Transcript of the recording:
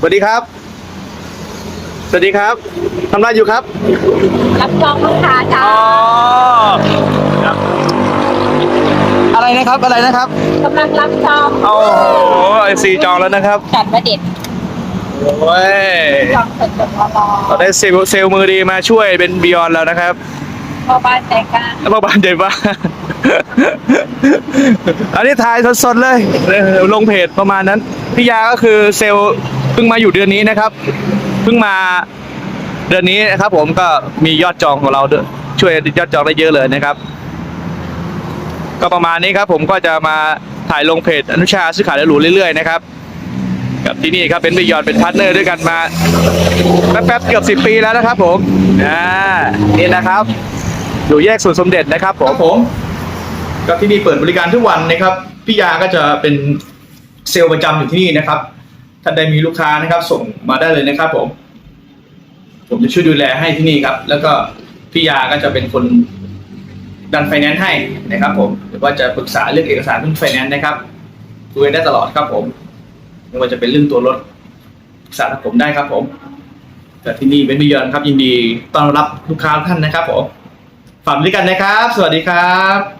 สวัสดีครับ สวัสดีครับทำอะไรอยู่ครับรับจองลูกค้าจ้าอ๋อครับอะไรนะครับอะไรนะครับกำลังรับจองโอ้โหไอซีจองแล้วนะครับจัดมาเด็ดโอ้ยจองสดๆรอเราได้เซลล์เซลล์มือดีมาช่วยเป็นบิยอนแล้วนะครับๆพ่อบ้านแต่งงานแล้วมาบานใหญ่บ้าอันนี้ถ่ายสดๆเลยเออลงเพจประมาณนั้นพี่ยาก็คือเซลล์ เพิ่งมาอยู่เดือนนี้นะครับ เพิ่งมาเดือนนี้นะครับผมก็มียอดจองของเราด้วยช่วยยอดจองได้เยอะเลยนะครับ ก็ประมาณนี้ครับ ผมก็จะมาถ่ายลงเพจอนุชาซื้อขายและหรูเรื่อยๆนะครับกับที่นี่ครับเป็นบิยอนเป็นพาร์ทเนอร์ด้วยกันมาแป๊บๆเกือบสิบปีแล้วนะครับ ผมอ่านี่นะครับ อยู่แยกสวนสมเด็จนะครับผมผมก็ที่นี่เปิดบริการทุกวันนะครับพี่ยาก็จะเป็นเซลล์ประจำอยู่ที่นี่นะครับ ท่านใดมีลูกค้านะครับ ส่งมาได้เลยนะครับ ผม ผมจะช่วยดูแลให้ที่นี่ครับ แล้วก็พี่ยาก็จะเป็นคนดันไฟแนนซ์ให้นะครับ ผมหรือว่าจะปรึกษาเรื่องเอกสารเรื่องไฟแนนซ์นะครับคุยได้ตลอดครับ ผมไม่ว่าจะเป็นเรื่องตัวรถปรึกษาผมได้ครับ ผมแต่ที่นี่เป็นบิยอนครับ ยินดีต้อนรับลูกค้าท่านนะครับผมฝากด้วยกันนะครับ สวัสดีครับ